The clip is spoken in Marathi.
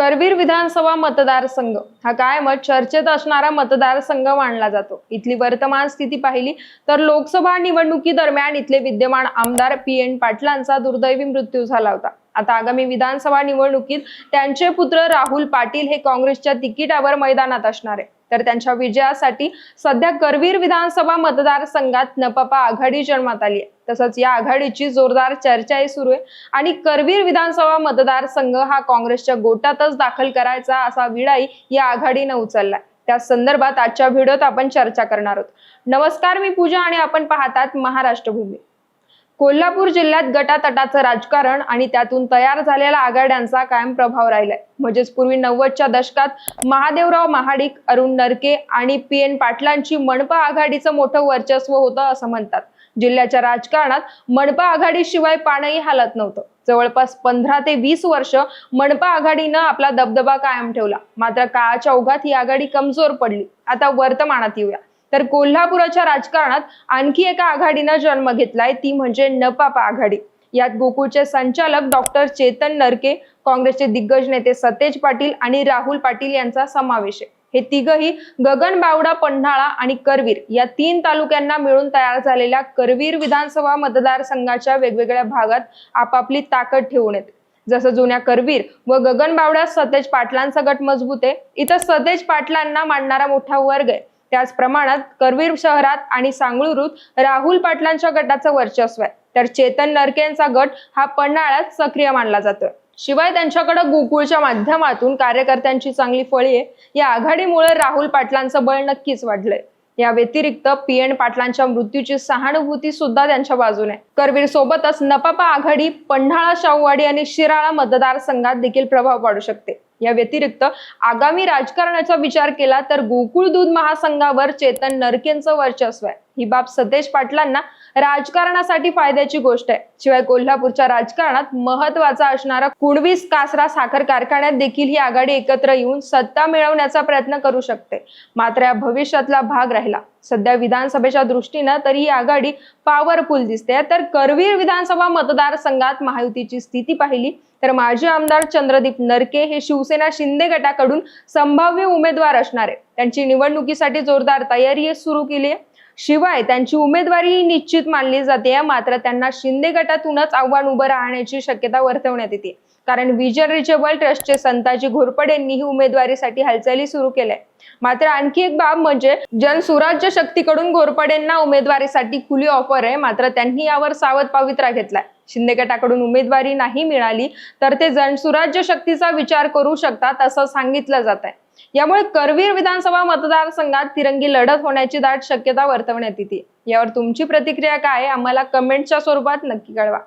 करवीर विधानसभा मतदारसंघ. हा कायमच चर्चेत असणारा मतदारसंघ मानला जातो. इथली वर्तमान स्थिती पाहिली तर लोकसभा निवडणुकी दरम्यान इथले विद्यमान आमदार पी एन पाटलांचा दुर्दैवी मृत्यू झाला होता. आता आगामी विधानसभा निवडणुकीत त्यांचे पुत्र राहुल पाटील हे काँग्रेसच्या तिकिटावर मैदानात असणार आहे. तर त्यांच्या विजयासाठी सध्या करवीर विधानसभा मतदारसंघात नपापा आघाडी जन्मात आली आहे. तसंच या आघाडीची जोरदार चर्चाही सुरू आहे. आणि करवीर विधानसभा मतदारसंघ हा काँग्रेसच्या गोटातच दाखल करायचा असा विडाई या आघाडीनं उचललाय. त्या संदर्भात आजच्या व्हिडिओत आपण चर्चा करणार आहोत. नमस्कार मी पूजा आणि आपण पाहतात महाराष्ट्र भूमी कोल्हापूर जिल्ह्यात गटातटाचं राजकारण आणि त्यातून तयार झालेल्या आघाड्यांचा कायम प्रभाव राहिलाय. म्हणजेच पूर्वी नव्वदच्या दशकात महादेवराव महाडिक अरुण नरके आणि पी एन पाटलांची मनपा आघाडीचं मोठं वर्चस्व होतं असं म्हणतात. जिल्ह्याच्या राजकारणात मनपा आघाडीशिवाय पाणही हालत नव्हतं. जवळपास पंधरा ते वीस वर्ष मनपा आघाडीनं आपला दबदबा कायम ठेवला. मात्र काळाच्या ओघात ही आघाडी कमजोर पडली. आता वर्तमानात येऊया. तर कोल्हापुराच्या राजकारणात आणखी एका आघाडीनं जन्म घेतलाय ती म्हणजे नपापा आघाडी. यात गोकुळचे संचालक डॉक्टर चेतन नरके काँग्रेसचे दिग्गज नेते सतेज पाटील आणि राहुल पाटील यांचा समावेश आहे. हे तिघही गगन बावडा पन्हाळा आणि करवीर या तीन तालुक्यांना मिळून तयार झालेल्या करवीर विधानसभा मतदारसंघाच्या वेगवेगळ्या भागात आपापली ताकद ठेवून येते. जसं जुन्या करवीर व गगन बावड्यात सतेज पाटलांचा गट मजबूत आहे. इथं सतेज पाटलांना मांडणारा मोठा वर्ग आहे. त्याच प्रमाणात करवीर शहरात आणि सांगळुरूत राहुल पाटलांच्या गटाचं वर्चस्व आहे. तर चेतन नरकेंचा गट हा पन्हाळ्यात सक्रिय मानला जातोय शिवाय त्यांच्याकडे गोकुळच्या माध्यमातून कार्यकर्त्यांची चांगली फळी आहे. या आघाडीमुळे राहुल पाटलांचं बळ नक्कीच वाढलंय. या व्यतिरिक्त पी एन पाटलांच्या मृत्यूची सहानुभूती सुद्धा त्यांच्या बाजूने करवीर सोबतच नपापा आघाडी पन्हाळा शाहूवाडी आणि शिराळा मतदारसंघात देखील प्रभाव पाडू शकते. या व्यतिरिक्त आगामी राजकारणाचा विचार केला तर गोकुळ दूध महासंघावर चेतन नरकेंचं वर्चस्व आहे. ही बाब सतेज पाटलांना राजकारणासाठी फायद्याची गोष्ट आहे. शिवाय कोल्हापूरच्या राजकारणात महत्त्वाचा असणारा कुणवीस कासरा साखर कारखान्यात देखील ही आघाडी एकत्र येऊन सत्ता मिळवण्याचा प्रयत्न करू शकते. मात्र या भविष्यातला भाग राहिला. सध्या विधानसभेच्या दृष्टीनं तरी ही आघाडी पॉवरफुल दिसते. तर करवीर विधानसभा मतदारसंघात महायुतीची स्थिती पाहिली. तर माजी आमदार चंद्रदीप नरके हे शिवसेना शिंदे गटाकडून संभाव्य उमेदवार असणार आहे. त्यांची निवडणुकीसाठी जोरदार तयारी सुरू केली आहे. शिवाय त्यांची उमेदवारी निश्चित मानली जाते. मात्र त्यांना शिंदे गटातूनच आव्हान उभं राहण्याची शक्यता वर्तवण्यात येते. कारण विजन रिचेबल ट्रस्टचे संताजी घोरपड ही उमेदवारीसाठी हालचाली सुरू केल्या मात्र आणखी एक बाब म्हणजे जनसुराज्य शक्तीकडून घोरपडेंना उमेदवारीसाठी खुली ऑफर आहे. मात्र त्यांनी यावर सावध पावित्रा घेतलाय. शिंदे गटाकडून उमेदवारी नाही मिळाली तर ते जनसुराज्य शक्तीचा विचार करू शकतात असं सांगितलं जात आहे. यामुळे करवीर विधानसभा मतदारसंघात तिरंगी लढत होण्याची दाट शक्यता वर्तवण्यात येते. यावर तुमची प्रतिक्रिया काय आहे? आम्हाला कमेंटच्या स्वरूपात नक्की कळवा.